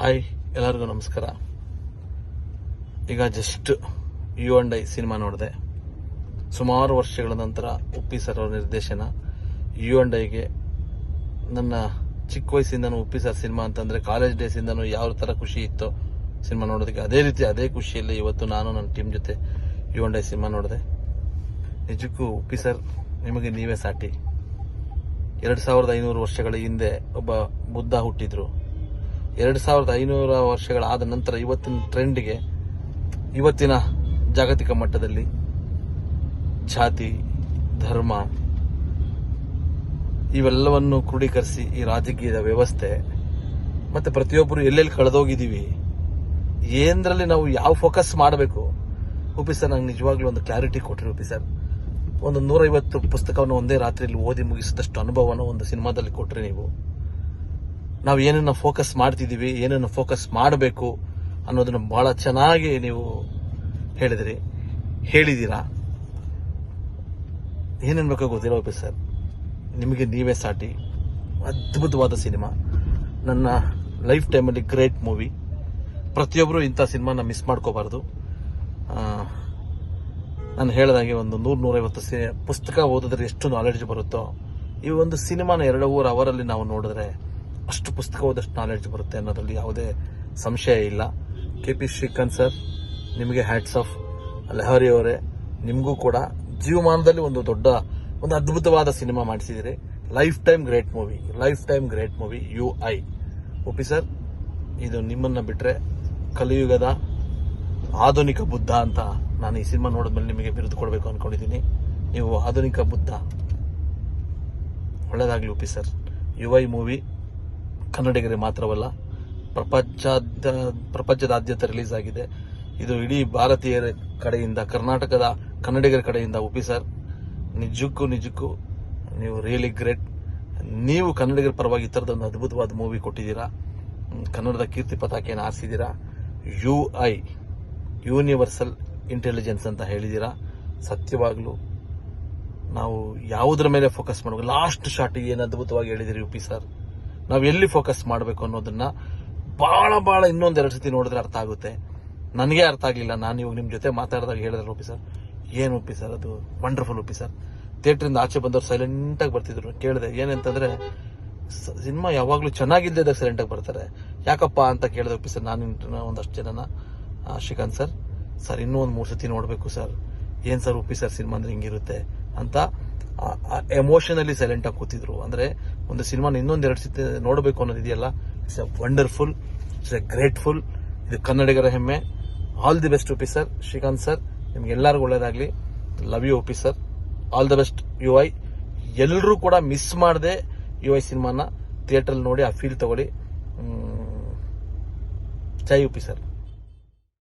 Hi ಎಲ್ಲರಿಗೂ ನಮಸ್ಕಾರ. ಈಗ just you and I cinema ನೋಡಿದೆ. ಸುಮಾರು ವರ್ಷಗಳ ನಂತರ ಉಪ್ಪಿ ಸರ್ ಅವರ ನಿರ್ದೇಶನ. ಯು ಅಂಡ್ ಐಗೆ ನನ್ನ ಚಿಕ್ಕ ವಯಸ್ಸಿಂದನೂ ಉಪ್ಪಿ ಸರ್ ಸಿನಿಮಾ ಅಂತಂದ್ರೆ ಕಾಲೇಜ್ ಡೇಸಿಂದನೂ ಯಾವ ಥರ ಖುಷಿ ಇತ್ತು ಸಿನಿಮಾ ನೋಡೋದಕ್ಕೆ ಅದೇ ರೀತಿ ಅದೇ ಖುಷಿಯಲ್ಲಿ ಇವತ್ತು ನಾನು ನನ್ನ ಟೀಮ್ ಜೊತೆ ಯು ಅಂಡ್ ಐ ಸಿನಿಮಾ ನೋಡಿದೆ. ನಿಜಕ್ಕೂ ಉಪ್ಪಿ ಸರ್ ನಿಮಗೆ ನೀವೇ ಸಾಟಿ. ಎರಡು ಸಾವಿರದ ಐನೂರು ವರ್ಷಗಳ ಹಿಂದೆ ಒಬ್ಬ ಬುದ್ಧ ಹುಟ್ಟಿದ್ರು. ಎರಡು ಸಾವಿರದ ಐನೂರ ವರ್ಷಗಳಾದ ನಂತರ ಇವತ್ತಿನ ಟ್ರೆಂಡ್ಗೆ ಇವತ್ತಿನ ಜಾಗತಿಕ ಮಟ್ಟದಲ್ಲಿ ಜಾತಿ, ಧರ್ಮ ಇವೆಲ್ಲವನ್ನು ಕ್ರೋಢೀಕರಿಸಿ ಈ ರಾಜಕೀಯದ ವ್ಯವಸ್ಥೆ. ಮತ್ತೆ ಪ್ರತಿಯೊಬ್ಬರು ಎಲ್ಲೆಲ್ಲಿ ಕಳೆದೋಗಿದ್ದೀವಿ? ಏನರಲ್ಲಿ ನಾವು ಯಾವ ಫೋಕಸ್ ಮಾಡಬೇಕು? ಉಪಿ ಸರ್ ನಂಗೆ ನಿಜವಾಗ್ಲೂ ಒಂದು ಕ್ಲಾರಿಟಿ ಕೊಟ್ಟರು ಉಪಿ ಸರ್ ಒಂದು ನೂರೈವತ್ತು ಪುಸ್ತಕವನ್ನು ಒಂದೇ ರಾತ್ರಿಯಲ್ಲಿ ಓದಿ ಮುಗಿಸಿದಷ್ಟು ಅನುಭವನ ಒಂದು ಸಿನಿಮಾದಲ್ಲಿ ಕೊಟ್ಟರೆ ನೀವು. ನಾವು ಏನನ್ನ ಫೋಕಸ್ ಮಾಡ್ತಿದ್ದೀವಿ, ಏನನ್ನ ಫೋಕಸ್ ಮಾಡಬೇಕು ಅನ್ನೋದನ್ನ ಬಹಳ ಚೆನ್ನಾಗಿ ನೀವು ಹೇಳಿದ್ರಿ. ಹೇಳಿದ್ದೀರಾ ಏನೇನ್ಬೇಕು ಗೊತ್ತಿಲ್ಲ ಒಬ್ಬ ಸರ್. ನಿಮಗೆ ನೀವೇ ಸಾಟಿ. ಅದ್ಭುತವಾದ ಸಿನಿಮಾ. ನನ್ನ ಲೈಫ್ ಟೈಮಲ್ಲಿ ಗ್ರೇಟ್ ಮೂವಿ. ಪ್ರತಿಯೊಬ್ಬರು ಇಂಥ ಸಿನಿಮಾನ ಮಿಸ್ ಮಾಡ್ಕೋಬಾರ್ದು. ನಾನು ಹೇಳಿದಾಗೆ ಒಂದು ನೂರು ನೂರೈವತ್ತು ಸಿ, ಪುಸ್ತಕ ಓದಿದ್ರೆ ಎಷ್ಟು ನಾಲೆಡ್ಜ್ ಬರುತ್ತೋ, ಈ ಒಂದು ಸಿನಿಮಾನ ಎರಡೂವರೆ ಅವರಲ್ಲಿ ನಾವು ನೋಡಿದ್ರೆ ಅಷ್ಟು ಪುಸ್ತಕ ಓದಷ್ಟು ನಾಲೆಡ್ಜ್ ಬರುತ್ತೆ ಅನ್ನೋದ್ರಲ್ಲಿ ಯಾವುದೇ ಸಂಶಯ ಇಲ್ಲ. ಕೆ ಪಿ ಶ್ರೀಕಾಂತ್ ಸರ್ ನಿಮಗೆ ಹ್ಯಾಟ್ಸ್ ಆಫ್ ಲಹರಿ ಅವರೇ, ನಿಮಗೂ ಕೂಡ ಜೀವಮಾನದಲ್ಲಿ ಒಂದು ದೊಡ್ಡ, ಒಂದು ಅದ್ಭುತವಾದ cinema ಮಾಡಿಸಿದಿರಿ. Lifetime great movie lifetime great movie U I OP sir ಇದು ನಿಮ್ಮನ್ನ ಬಿಟ್ರೆ ಕಲಿಯುಗದ ಆಧುನಿಕ ಬುದ್ಧ ಅಂತ ನಾನು ಈ ಸಿನಿಮಾ ನೋಡಿದ್ಮೇಲೆ ನಿಮಗೆ ಬಿರುದು ಕೊಡಬೇಕು ಅಂದ್ಕೊಂಡಿದ್ದೀನಿ ನೀವು ಆಧುನಿಕ ಬುದ್ಧ. ಒಳ್ಳೆಯದಾಗಲಿ OP sir U I movie ಕನ್ನಡಿಗರಿಗೆ ಮಾತ್ರವಲ್ಲ, ಪ್ರಪಂಚದ, ಪ್ರಪಂಚದಾದ್ಯಂತ ರಿಲೀಸ್ ಆಗಿದೆ. ಇದು ಇಡೀ ಭಾರತೀಯರ ಕಡೆಯಿಂದ, ಕರ್ನಾಟಕದ ಕನ್ನಡಿಗರ ಕಡೆಯಿಂದ ಉಪಿ ಸರ್ ನಿಜಕ್ಕೂ ನಿಜಕ್ಕೂ ನೀವು ರಿಯಲಿ ಗ್ರೇಟ್ ನೀವು ಕನ್ನಡಿಗರ ಪರವಾಗಿ ಈ ಅದ್ಭುತವಾದ ಮೂವಿ ಕೊಟ್ಟಿದ್ದೀರಾ ಕನ್ನಡದ ಕೀರ್ತಿ ಪತಾಕೆಯನ್ನು ಆರಿಸಿದ್ದೀರಾ ಯು ಐ ಯೂನಿವರ್ಸಲ್ ಇಂಟೆಲಿಜೆನ್ಸ್ ಅಂತ ಹೇಳಿದ್ದೀರಾ, ಸತ್ಯವಾಗಲೂ ನಾವು ಯಾವುದರ ಮೇಲೆ ಫೋಕಸ್ ಮಾಡಬೇಕು? ಲಾಸ್ಟ್ ಶಾಟ್ ಏನು ಅದ್ಭುತವಾಗಿ ಹೇಳಿದಿರಿ ಯು ಪಿ ಸರ್ ನಾವು ಎಲ್ಲಿ ಫೋಕಸ್ ಮಾಡಬೇಕು ಅನ್ನೋದನ್ನ ಬಹಳ ಬಹಳ ಇನ್ನೊಂದೆರಡು ಸತಿ ನೋಡಿದ್ರೆ ಅರ್ಥ ಆಗುತ್ತೆ. ನನಗೆ ಅರ್ಥ ಆಗಲಿಲ್ಲ. ನಾನು ಇವಾಗ ನಿಮ್ಮ ಜೊತೆ ಮಾತಾಡಿದಾಗ ಹೇಳಿದ್ರೆ ಒಪ್ಪಿ ಸರ್ ಏನು ಒಪ್ಪಿ ಸರ್ ಅದು? ವಂಡರ್ಫುಲ್ ಒಪ್ಪಿ ಸರ್ ಥಿಯೇಟ್ರಿಂದ ಆಚೆ ಬಂದವ್ರು ಸೈಲೆಂಟಾಗಿ ಬರ್ತಿದ್ರು. ಕೇಳಿದೆ, ಏನಂತಂದ್ರೆ ಸಿನಿಮಾ ಯಾವಾಗಲೂ ಸೈಲೆಂಟ್ ಸೈಲೆಂಟಾಗಿ ಬರ್ತಾರೆ. ಯಾಕಪ್ಪ ಅಂತ ಕೇಳಿದೆ ಒಪ್ಪಿ ಸರ್ ನಾನು ಒಂದಷ್ಟು ಜನನ ಶ್ರೀಕಾಂತ್ ಸರ್ ಸರ್ ಇನ್ನೂ ಒಂದು ಮೂರು ಸತಿ ನೋಡಬೇಕು ಸರ್ ಏನ್ ಸರ್ ಉಪ್ಪಿ ಸರ್ ಸಿನಿಮಾ ಅಂದ್ರೆ ಹಿಂಗಿರುತ್ತೆ? ಅಂತ ಎಮೋಷನಲಿ ಸೈಲೆಂಟ್ ಆಗಿ ಕೂತಿದ್ರು. ಅಂದ್ರೆ ಒಂದು ಸಿನಿಮಾನ ಇನ್ನೊಂದೆರಡು ಸತಿ ನೋಡಬೇಕು ಅನ್ನೋದಿದೆಯಲ್ಲ it's a wonderful it's a grateful ಇದು ಕನ್ನಡಿಗರ ಹೆಮ್ಮೆ. All the best OP sir Srikanth sir ನಿಮ್ಗೆ ಎಲ್ಲರಿಗೂ ಒಳ್ಳೇದಾಗ್ಲಿ. Love you OP sir all the best you I ಎಲ್ಲರೂ ಕೂಡ ಮಿಸ್ ಮಾಡದೆ ಯು ಐ ಸಿನಿಮಾನ ಥಿಯೇಟರ್ ನೋಡಿ ಆ ಫೀಲ್ ತಗೊಳ್ಳಿ. ಚೈ ಓಪಿ ಸರ್